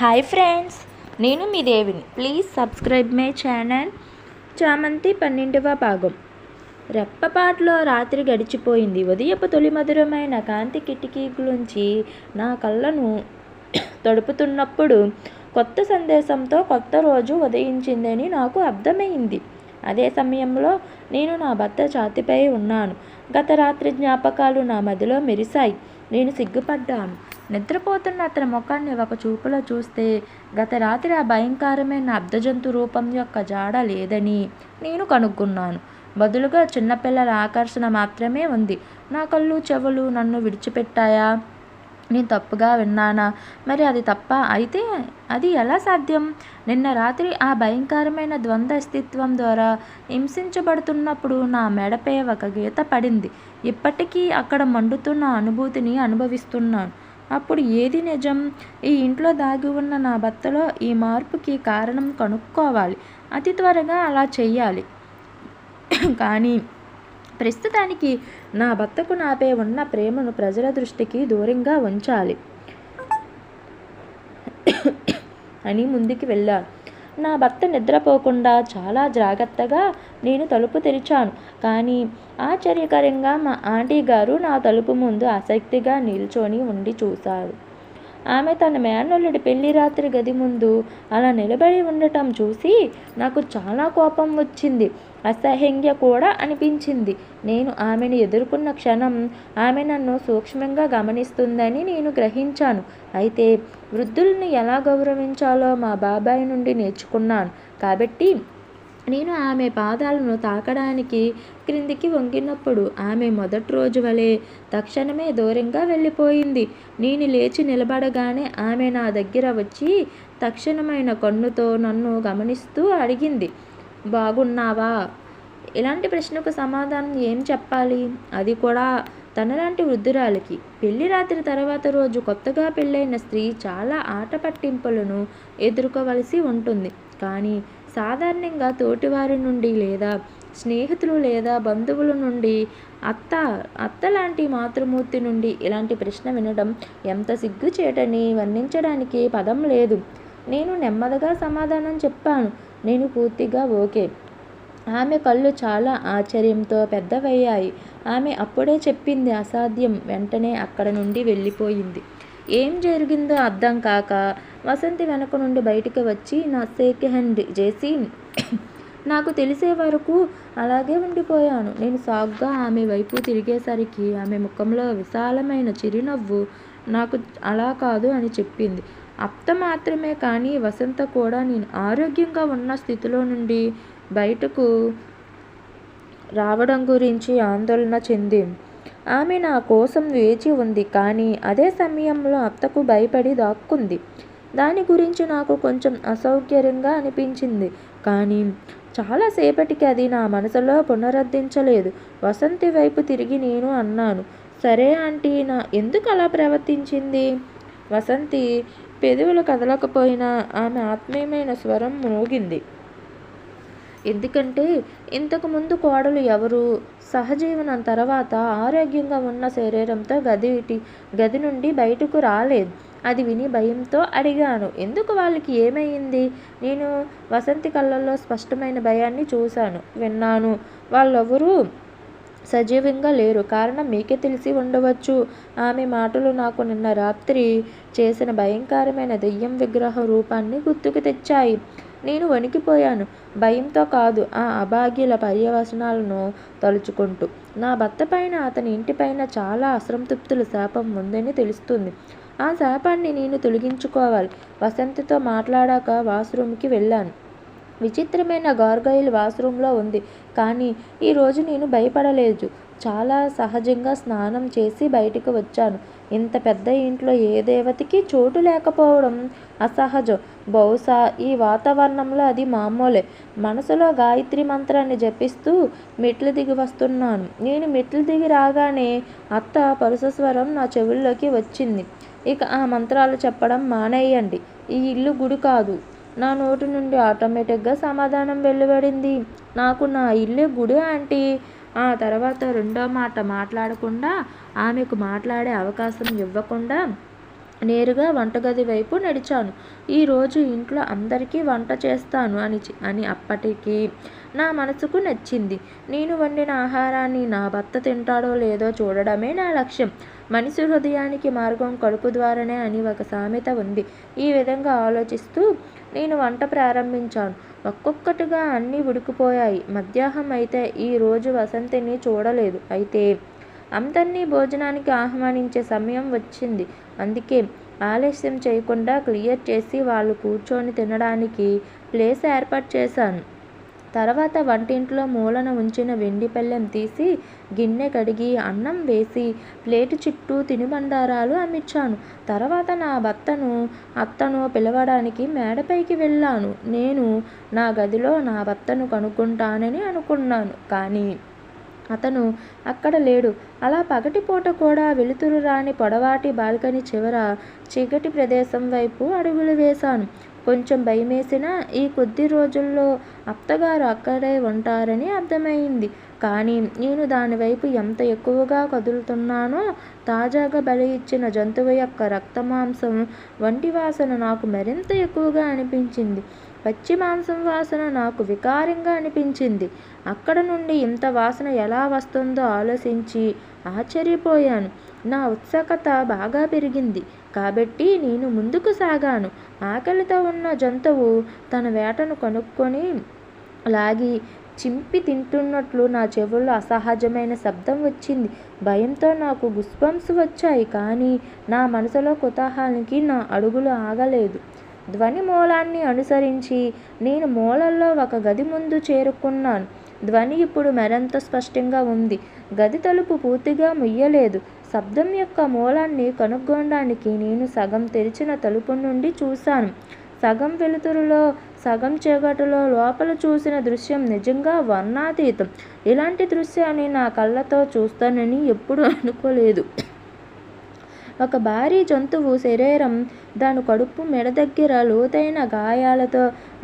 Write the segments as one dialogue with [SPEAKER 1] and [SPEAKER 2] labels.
[SPEAKER 1] Hi friends నేను మీ దేవిని. Please subscribe my channel చామంతి పన్నెండవ భాగం. రెప్పపాట్లో రాత్రి గడిచిపోయింది. ఉదయపు తొలి మధురమైన కాంతి కిటికీలోంచి నా కళ్ళను తడుపుతున్నప్పుడు కొత్త సందేశంతో కొత్త రోజు ఉదయించిందని నాకు అర్థమైంది. అదే సమయంలో నేను నా భర్త ఛాతిపై ఉన్నాను. గత రాత్రి జ్ఞాపకాలు నా మదిలో మెరిశాయి. నేను సిగ్గుపడ్డాను. నిద్రపోతున్న అతని ముఖాన్ని ఒక చూపులో చూస్తే గత రాత్రి ఆ భయంకరమైన అర్ధజంతు రూపం యొక్క జాడ లేదని నేను కనుక్కున్నాను. బదులుగా చిన్నపిల్లల ఆకర్షణ మాత్రమే ఉంది. నా కళ్ళు చెవులు నన్ను విడిచిపెట్టాయా? నేను తప్పుగా విన్నానా? మరి అది తప్ప అయితే అది ఎలా సాధ్యం? నిన్న రాత్రి ఆ భయంకరమైన ద్వంద్వ అస్తిత్వం ద్వారా హింసించబడుతున్నప్పుడు నా మెడపై ఒక గీత పడింది. ఇప్పటికీ అక్కడ మండుతున్న అనుభూతిని అనుభవిస్తున్నాను. అప్పుడు ఏది నిజం? ఈ ఇంట్లో దాగి ఉన్న నా భర్తలో ఈ మార్పుకి కారణం కనుక్కోవాలి. అతి త్వరగా అలా చెయ్యాలి. కానీ ప్రస్తుతానికి నా భర్తకు నాపై ఉన్న ప్రేమను ప్రజల దృష్టికి దూరంగా ఉంచాలి. అని ముందుకు వెళ్ళాను నా భర్త నిద్రపోకుండా చాలా జాగ్రత్తగా నేను తలుపు తెరిచాను. కానీ ఆశ్చర్యకరంగా మా ఆంటీ గారు నా తలుపు ముందు ఆసక్తిగా నిల్చొని ఉండి చూశారు. ఆమె తన మేనల్లుడి పెళ్ళి రాత్రి గది ముందు అలా నిలబడి ఉండటం చూసి నాకు చాలా కోపం వచ్చింది. అసహ్యంగా కూడా అనిపించింది. నేను ఆమెను ఎదుర్కొన్న క్షణం ఆమె నన్ను సూక్ష్మంగా గమనిస్తుందని నేను గ్రహించాను. అయితే వృద్ధులను ఎలా గౌరవించాలో మా బాబాయ్ నుండి నేర్చుకున్నాను. కాబట్టి నేను ఆమె పాదాలను తాకడానికి క్రిందికి వంగినప్పుడు ఆమె మొదటి రోజు వలె తక్షణమే దూరంగా వెళ్ళిపోయింది. నేను లేచి నిలబడగానే ఆమె నా దగ్గర వచ్చి తక్షణమైన కన్నుతో నన్ను గమనిస్తూ అడిగింది బాగున్నావా? ఇలాంటి ప్రశ్నకు సమాధానం ఏం చెప్పాలి? అది కూడా తనలాంటి వృద్ధురాలికి. పెళ్ళి రాత్రి తర్వాత రోజు కొత్తగా పెళ్ళైన స్త్రీ చాలా ఆట పట్టింపులను ఎదుర్కోవలసి ఉంటుంది. కానీ సాధారణంగా తోటివారి నుండి లేదా స్నేహితులు లేదా బంధువుల నుండి అత్త అత్త లాంటి మాతృమూర్తి నుండి ఇలాంటి ప్రశ్న వినడం ఎంత సిగ్గుచేటని వర్ణించడానికి పదం లేదు. నేను నెమ్మదిగా సమాధానం చెప్పాను. నేను పూర్తిగా ఓకే. ఆమె కళ్ళు చాలా ఆశ్చర్యంతో పెద్దవయ్యాయి. ఆమె అప్పుడే చెప్పింది అసాధ్యం. వెంటనే అక్కడ నుండి వెళ్ళిపోయింది. ఏం జరిగిందో అర్థం కాక వసంతి వెనక నుండి బయటికి వచ్చి నా షేక్ హ్యాండ్ చేసి నాకు తెలిసే వరకు అలాగే ఉండిపోయాను. నేను సాగ్గా ఆమె వైపు తిరిగేసరికి ఆమె ముఖంలో విశాలమైన చిరునవ్వు నాకు అలా కాదు అని చెప్పింది. అప్త మాత్రమే కానీ వసంత కూడా నేను ఆరోగ్యంగా ఉన్న స్థితిలో నుండి బయటకు రావడం గురించి ఆందోళన చెంది. ఆమె నా కోసం వేచి ఉంది కానీ అదే సమయంలో అత్తకు భయపడి దాక్కుంది. దాని గురించి నాకు కొంచెం అసౌకర్యంగా అనిపించింది కానీ చాలాసేపటికి అది నా మనసులో పునరుద్ధరించలేదు. వసంతి వైపు తిరిగి నేను అన్నాను సరే ఆంటీ నా ఎందుకు అలా ప్రవర్తించింది? వసంతి పెదవులు కదలకపోయినా ఆమె ఆత్మీయమైన స్వరం మోగింది. ఎందుకంటే ఇంతకుముందు కోడలు ఎవరు? సహజీవనం తర్వాత ఆరోగ్యంగా ఉన్న శరీరంతో గది గది నుండి బయటకు రాలేదు. అది విని భయంతో అడిగాను ఎందుకు వాళ్ళకి ఏమైంది? నేను వసంతి కళ్ళల్లో స్పష్టమైన భయాన్ని చూశాను. విన్నాను వాళ్ళెవరూ సజీవంగా లేరు. కారణం మీకే తెలిసి ఉండవచ్చు. ఆమె మాటలు నాకు నిన్న రాత్రి చేసిన భయంకరమైన దెయ్యం విగ్రహ రూపాన్ని గుర్తుకు తెచ్చాయి. నేను వణికిపోయాను. భయంతో కాదు ఆ అభాగ్యుల పర్యవసనాలను తలుచుకుంటూ. నా భర్త పైన అతని ఇంటిపైన చాలా అసంతృప్తుల శాపం ఉందని తెలుస్తుంది. ఆ శాపాన్ని నేను తొలగించుకోవాలి. వసంతితో మాట్లాడాక వాష్రూమ్కి వెళ్ళాను. విచిత్రమైన గార్గైల్ వాష్రూమ్లో ఉంది. కానీ ఈరోజు నేను భయపడలేదు. చాలా సహజంగా స్నానం చేసి బయటకు వచ్చాను. ఇంత పెద్ద ఇంట్లో ఏ దేవతకి చోటు లేకపోవడం అసహజం. బహుశా ఈ వాతావరణంలో అది మామూలే. మనసులో గాయత్రి మంత్రాన్ని జపిస్తూ మెట్లు దిగి వస్తున్నాను. నేను మెట్లు దిగి రాగానే అత్త పరుసస్వరం నా చెవుల్లోకి వచ్చింది. ఇక ఆ మంత్రాలు చెప్పడం మానేయండి. ఈ ఇల్లు గుడి కాదు. నా నోటి నుండి ఆటోమేటిక్గా సమాధానం వెలువడింది. నాకు నా ఇల్లే గుడి ఆంటీ. ఆ తర్వాత రెండో మాట మాట్లాడకుండా ఆమెకు మాట్లాడే అవకాశం ఇవ్వకుండా నేరుగా వంటగది వైపు నడిచాను. ఈరోజు ఇంట్లో అందరికీ వంట చేస్తాను అని చి- అని అప్పటికీ నా మనసుకు నచ్చింది. నేను వండిన ఆహారాన్ని నా భర్త తింటాడో లేదో చూడడమే నా లక్ష్యం. మనిషి హృదయానికి మార్గం కడుపు ద్వారానే అని ఒక సామెత ఉంది. ఈ విధంగా ఆలోచిస్తూ నేను వంట ప్రారంభించాను. ఒక్కొక్కటిగా అన్నీ ఉడికిపోయాయి. మధ్యాహ్నం అయితే ఈ రోజు వసంతిని చూడలేదు. అయితే అందరినీ భోజనానికి ఆహ్వానించే సమయం వచ్చింది. అందుకే ఆలస్యం చేయకుండా క్లియర్ చేసి వాళ్ళు కూర్చొని తినడానికి ప్లేస్ ఏర్పాటు చేశాను. తర్వాత వంటింట్లో మూలన ఉంచిన వెండి పెళ్ళెం తీసి గిన్నె కడిగి అన్నం వేసి ప్లేటు చుట్టూ తినుబండారాలు అమ్మించాను తర్వాత నా భర్తను అత్తను పిలవడానికి మేడపైకి వెళ్ళాను. నేను నా గదిలో నా భర్తను కనుక్కుంటానని అనుకున్నాను. కానీ అతను అక్కడ లేడు. అలా పగటిపూట కూడా వెలుతురు రాని పొడవాటి బాల్కనీ చివర చీకటి ప్రదేశం వైపు అడుగులు వేశాను. కొంచెం భయమేసినా ఈ కొద్ది రోజుల్లో అత్తగారు అక్కడే ఉంటారని అర్థమైంది. కానీ నేను దానివైపు ఎంత ఎక్కువగా కదులుతున్నానో తాజాగా బలి ఇచ్చిన జంతువు యొక్క రక్తమాంసం వంటి వాసన నాకు మరింత ఎక్కువగా అనిపించింది. పచ్చి మాంసం వాసన నాకు వికారంగా అనిపించింది. అక్కడ నుండి ఇంత వాసన ఎలా వస్తుందో ఆలోచించి ఆశ్చర్యపోయాను. నా ఉత్సుకత బాగా పెరిగింది. కాబట్టి నేను ముందుకు సాగాను. ఆకలితో ఉన్న జంతువు తన వేటను కనుక్కొని లాగి చింపి తింటున్నట్లు నా చెవుల్లో అసహజమైన శబ్దం వచ్చింది. భయంతో నాకు గుస్బంస్ వచ్చాయి కానీ నా మనసులో కుతూహలానికి నా అడుగులు ఆగలేదు. ధ్వని మూలాన్ని అనుసరించి నేను మూలల్లో ఒక గది ముందు చేరుకున్నాను. ధ్వని ఇప్పుడు మరింత స్పష్టంగా ఉంది. గది తలుపు పూర్తిగా ముయ్యలేదు. శబ్దం యొక్క మూలాన్ని కనుగొనడానికి నేను సగం తెరిచిన తలుపు నుండి చూశాను. సగం వెలుతురులో సగం చీకటిలో లోపల చూసిన దృశ్యం నిజంగా వర్ణాతీతం. ఇలాంటి దృశ్యాన్ని నా కళ్ళతో చూస్తానని ఎప్పుడూ అనుకోలేదు. ఒక భారీ జంతువు శరీరం దాని కడుపు మెడ దగ్గర లోతైన గాయాలతో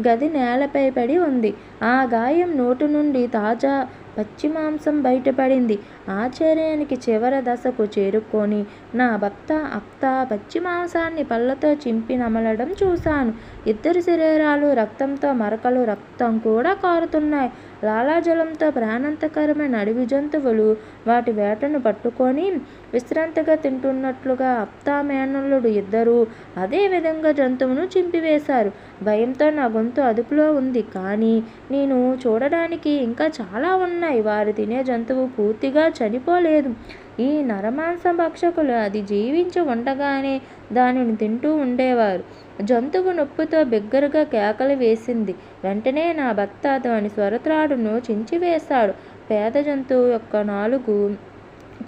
[SPEAKER 1] గది నేలపై పడి ఉంది. ఆ గాయం నోటి నుండి తాజా పచ్చి మాంసం బయటపడింది. ఆశ్చర్యానికి చివరి దశకు చేరుకొని నా భర్త అత్త పచ్చి మాంసాన్ని పళ్ళతో చింపి నమలడం చూశాను. ఇద్దరు శరీరాలు రక్తంతో మరకలు రక్తం కూడా కారుతున్నాయి. లాలాజలంతో ప్రాణాంతకరమైన అడవి జంతువులు వాటి వేటను పట్టుకొని విశ్రాంతిగా తింటున్నట్లుగా అప్తా మేనల్లుడు ఇద్దరూ అదే విధంగా జంతువును చింపివేశారు. భయంతో నా గొంతు అదుపులో ఉంది. కానీ నేను చూడడానికి ఇంకా చాలా ఉన్నాయి. వారు తినే జంతువు పూర్తిగా చనిపోలేదు. ఈ నరమాంస భక్షకులు అది జీవించి ఉండగానే దానిని తింటూ ఉండేవారు. జంతువు నొప్పితో బిగ్గరగా కేకలు వేసింది. వెంటనే నా భర్త దాని స్వరత్రాడును చించివేశాడు. పేద జంతువు యొక్క నాలుగు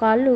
[SPEAKER 1] కాళ్ళు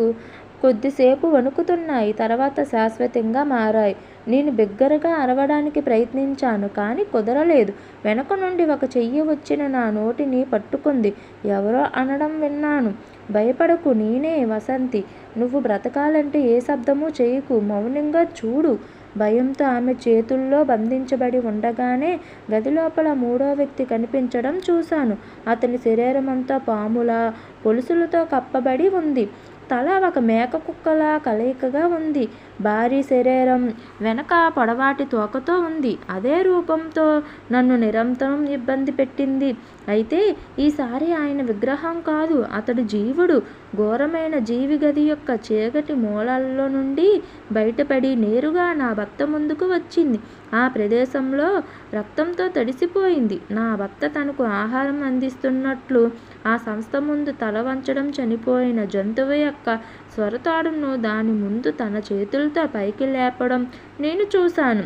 [SPEAKER 1] కొద్దిసేపు వణుకుతున్నాయి. తర్వాత శాశ్వతంగా మారాయి. నేను బిగ్గరగా అరవడానికి ప్రయత్నించాను కానీ కుదరలేదు. వెనక నుండి ఒక చెయ్యి వచ్చిన నా నోటిని పట్టుకుంది. ఎవరో అనడం విన్నాను. భయపడకు నేనే వసంతి. నువ్వు బ్రతకాలంటే ఏ శబ్దము చేయకు. మౌనంగా చూడు. భయంతో ఆమె చేతుల్లో బంధించబడి ఉండగానే గది లోపల మూడో వ్యక్తి కనిపించడం చూశాను. అతని శరీరం అంతా పాముల పొలుసులతో కప్పబడి ఉంది. తల ఒక మేక కుక్కలా కలయికగా ఉంది. భారీ శరీరం వెనక పొడవాటి తోకతో ఉంది. అదే రూపంతో నన్ను నిరంతరం ఇబ్బంది పెట్టింది. అయితే ఈసారి ఆయన విగ్రహం కాదు. అతడు జీవుడు. ఘోరమైన జీవి గది యొక్క చీకటి మూలాల్లో నుండి బయటపడి నేరుగా నా భర్త ముందుకు వచ్చింది. ఆ ప్రదేశంలో రక్తంతో తడిసిపోయింది. నా భర్త తనకు ఆహారం అందిస్తున్నట్లు ఆ సంస్థ ముందు తల వంచడం చనిపోయిన జంతువు యొక్క స్వరతాడును దాని ముందు తన చేతులు చేతులతో పైకి లేపడం నేను చూశాను.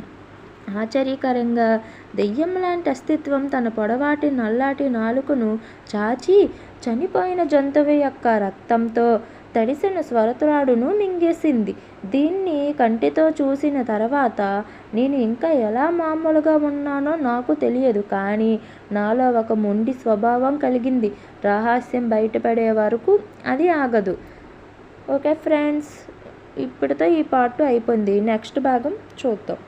[SPEAKER 1] ఆశ్చర్యకరంగా దెయ్యం లాంటి అస్తిత్వం తన పొడవాటి నల్లాటి నాలుకను చాచి చనిపోయిన జంతువు యొక్క రక్తంతో తడిసిన స్వరతురాడును మింగేసింది. దీన్ని కంటితో చూసిన తర్వాత నేను ఇంకా ఎలా మామూలుగా ఉన్నానో నాకు తెలియదు కానీ నాలో ఒక మొండి స్వభావం కలిగింది. రహస్యం బయటపడే వరకు అది ఆగదు. ఓకే ఫ్రెండ్స్ ఇప్పటితో ఈ పార్ట్ అయిపోయింది. నెక్స్ట్ భాగం చూద్దాం.